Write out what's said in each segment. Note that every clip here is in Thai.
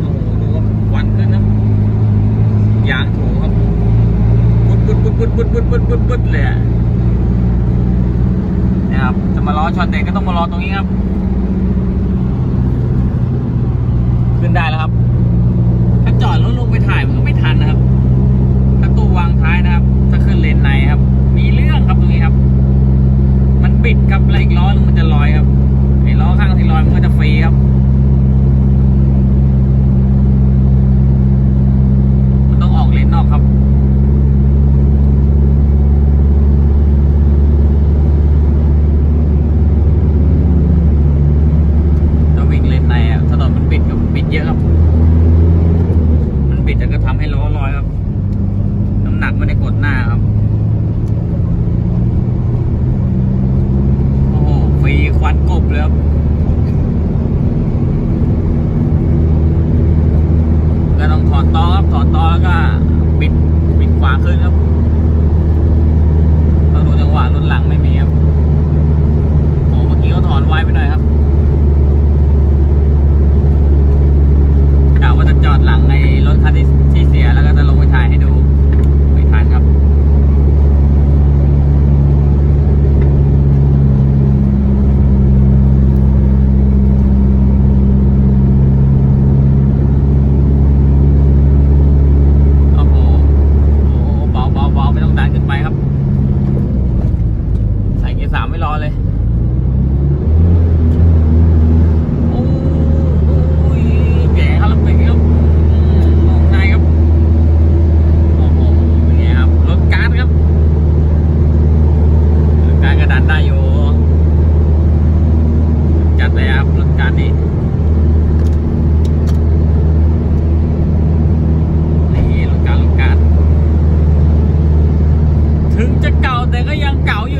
โอ้โหดูวันขึ้นนะยางถูครับปุ๊ดปุ๊ดปุ๊ดปุ๊ดปุ๊ดปุ๊ดปุ๊ดปุ๊ดปุ๊ดเลยนะครับจะมารอชอตเด็กก็ต้องมารอตรงนี้ครับ ขึ้นได้แล้วครับ ถ้าจอดรถลงไปถ่ายมันก็ไม่ทันนะครับถ้าตู้วางท้ายนะครับ ถ้าขึ้นเลนในครับ มีเรื่องครับตรงนี้ครับ มันบิดครับแล้ล้อมันจะลอยครับไอล้อข้างที่ลอยมันก็จะฟรครับ กดหน้าครับ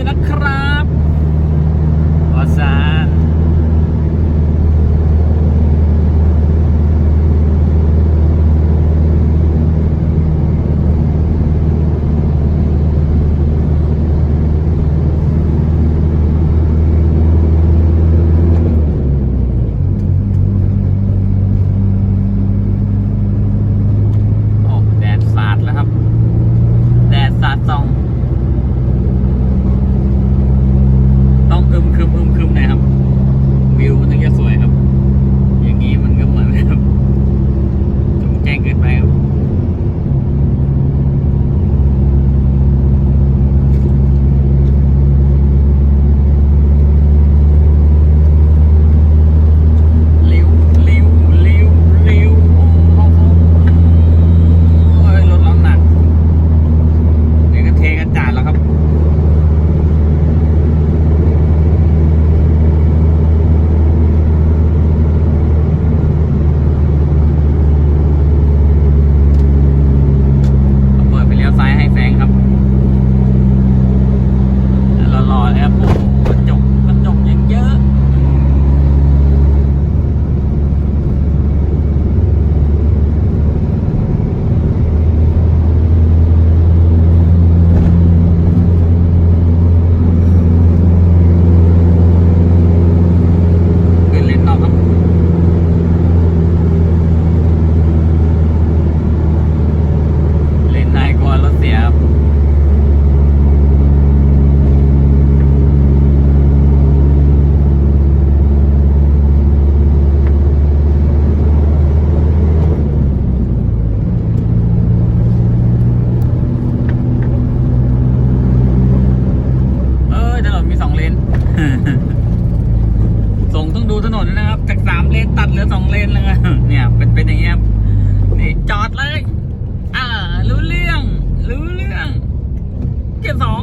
นะครับวอซาน เลน ส่งต้องดูถนนนะครับ จากสามเลนตัดเหลือสองเลนเลยเนี่ย เป็นเป็นอย่างเงี้ยนี่จอดเลย อ่า รู้เรื่อง รู้เรื่อง เกียร์สอง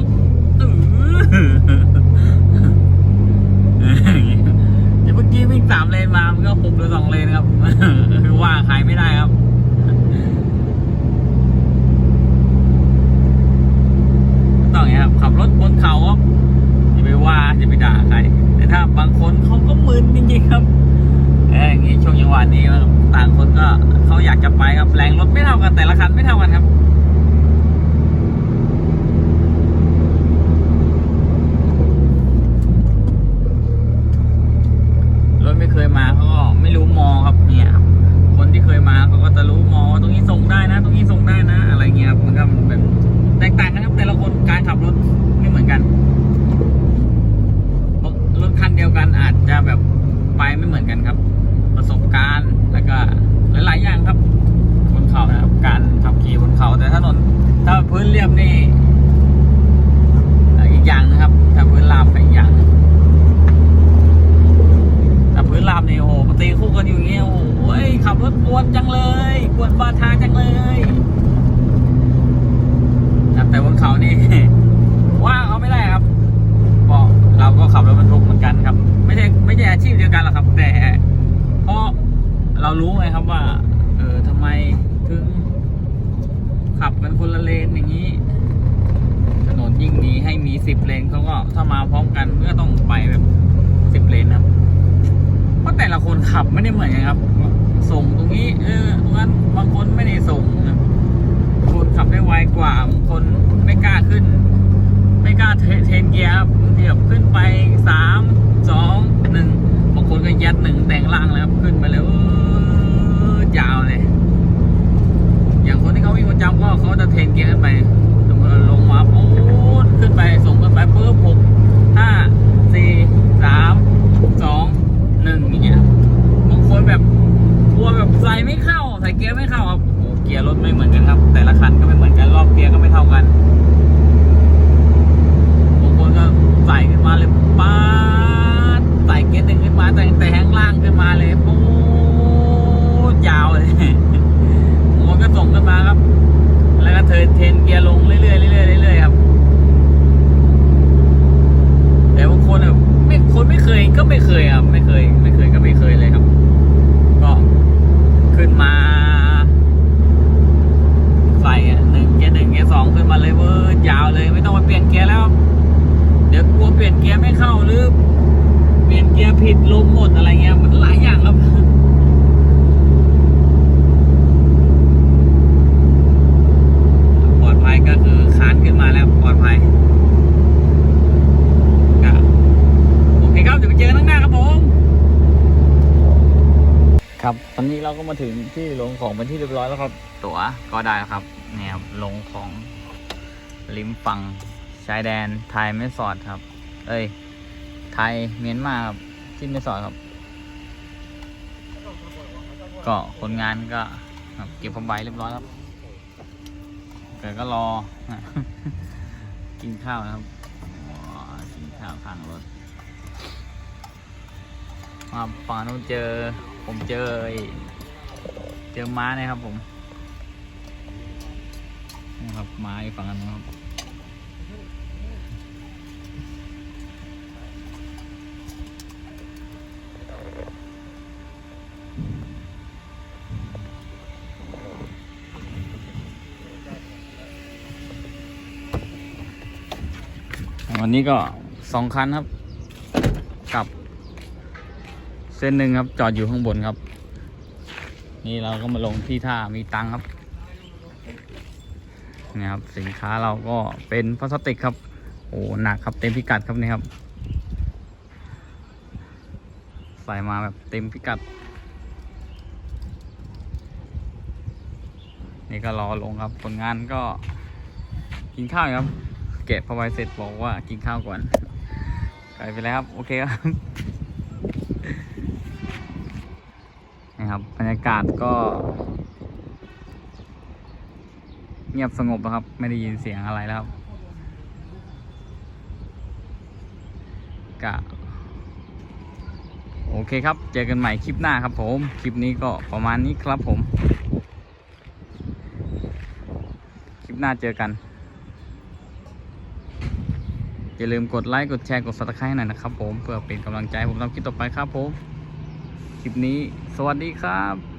เดี๋ยวเมื่อกี้วิ่งสามเลนมา มันก็หกหลือสองเลนครับ คือว่าขายไม่ได้ครับต้องอย่างนี้ครับ ขับรถบนเขาครับ ว่าจะไปด่าใคร แต่ถ้าบางคนเขาก็มึนจริงๆครับแอย่งี้ช่วงจังหวะนี้ต่างคนก็เขาอยากจะไปครับแรงรถไม่เท่ากันแต่ละคันไม่เท่ากันครับรถไม่เคยมาเขาก็ไม่รู้มองครับเนี่ยคนที่เคยมาเขาก็จะรู้มองตรงนี้ส่งได้นะ ตรงนี้ส่งได้นะ อะไรเงี้ยครับมันก็เป็นแตกต่างกันครับแต่ละคนการขับรถไม่เหมือนกัน คันเดียวกันอาจจะแบบไปไม่เหมือนกันครับ ประสบการณ์แล้วก็หลาย ๆ อย่างครับบนเขานะครับ การขับขี่บนเขาแต่ถนนถ้าพื้นเรียบนี่อีกอย่างนะครับ ถ้าพื้นราบก็อีกอย่างหนึ่ง แต่พื้นราบนี่โอ้โหปตีคู่กันอยู่อย่างเงี้ยโอ้โหขับรถกวนจังเลยกวนบาทางจังเลยครับแต่บนเขานี่ ว่าเขาไม่ได้ครับเพราะเราก็ขับรถบรรทุกเหมือนกันครับ ไม่ใช่ไม่ใช่อาชีพเดียวกันหรอกครับ แต่เพราะเรารู้ไงครับว่า เออทำไมถึง ขับกัน คนละเลนอย่างนี้ ถนนยิ่งดีให้มีสิบเลนเขาก็ถ้ามาพร้อมกันก็ต้องไปแบบสิบเลนครับ เพราะแต่ละคนขับไม่ได้เหมือนกันครับ ส่งตรงนี้เออตรงนั้นบางคนไม่ได้ส่งนะบคนขับได้ไวกว่าบางคนไม่กล้าขึ้น ไม่กล้าเทนเกียร์ครับบางทีแบบขึ้นไปสามสองหนึ่งบางคนก็ยัดหนึ่งแต่งล่างแล้วครับขึ้นไปเลยเออยาวเลย อย่างคนที่เขาวิ่งประจำก็เขาจะเทนเกียร์ขึ้นไปสมมติลงมาปุ๊บขึ้นไปส่งขึ้นไปปุ๊บหกห้าสี่สามสองหนึ่งอย่างเงี้ยบางคนแบบกลัวแบบใส่ไม่เข้าใส่เกียร์ไม่เข้าครับโอ้เกียร์รถไม่เหมือนกันครับ แต่ละคันก็ไม่เหมือนกันรอบเกียร์ก็ไม่เท่ากันบางคนก็ใส่ขึ้นมาเลยป๊าดใส่เกียร์หนึ่งขึ้นมาแต่แต่แห้งล่างขึ้นมาเลยปุ๊บยาวเลย มันก็ส่งขึ้นมาครับ แล้วก็เทิร์นเทรนเกียร์ลงเรื่อยๆเรื่อยๆเรื่อยๆครับ แต่บางคนแบบไม่คนไม่เคยก็ไม่เคยครับ ไม่เคย ไม่เคยก็ไม่เคยเลยครับ ก็ขึ้นมา ใส่อะหนึ่งเกียร์หนึ่งเกียร์ส องขึ้นมาเลยเว้ยยาวเลยไม่ต้องมาเปลี่ยนเกียร์แล้ว เดี๋ยวกลัวเปลี่ยนเกียร์ไม่เข้าหรือ เปลี่ยนเกียร์ผิดลมหมดอะไรเงี้ยมันหลายอย่างครับปลอดภัยก็คือคานขึ้นมาแล้วปลอดภัยโอเคครับเดี๋ยวไปเจอกันข้างหน้าครับผมครับตอนนี้เราก็มาถึงที่ลงของเป็นที่เรียบร้อยแล้วครับ ตั๋วก็ได้แล้วครับเนี่ยครับลงของ ริมฝั่งชายแดนไทยไม่สอดครับ เอ้ย ไทยเมียนมาครับที่ไม่สอดครับ ก็คนงานก็ครับเก็บผ้าใบเรียบร้อยครับเกิดก็รอ กินข้าวนะครับกินข้าวข้างรถมาฝั่งนู้นเจอ ผมเจอ เจอม้าเนี่ยครับผม นี่ครับม้าฝั่งนั้นครับวันนี้ก็สองคันครับ กับ เส้นหนึ่งครับจอดอยู่ข้างบนครับ นี่เราก็มาลงที่ท่ามีตังครับ นี่ครับสินค้าเราก็เป็นพลาสติกครับโอ้หนักครับเต็มพิกัดครับนี่ครับ ใส่มาแบบเต็มพิกัด นี่ก็รอลงครับผลงานก็กินข้าวครับ เกะพอไวเสร็จบอกว่ากินข้าวก่อนไปไปแล้วครับโอเคครับนะครับบรรยากาศก็ เงียบสงบนะครับ ไม่ได้ยินเสียงอะไรแล้วครับกะโอเคครับ เจอกันใหม่คลิปหน้าครับผม คลิปนี้ก็ประมาณนี้ครับผม คลิปหน้าเจอกัน อย่าลืมกดไลค์ กดแชร์ กด subscribe ให้หน่อยนะครับผม เพื่อเป็นกำลังใจผมทำคลิปต่อไปครับผม คลิปนี้สวัสดีครับ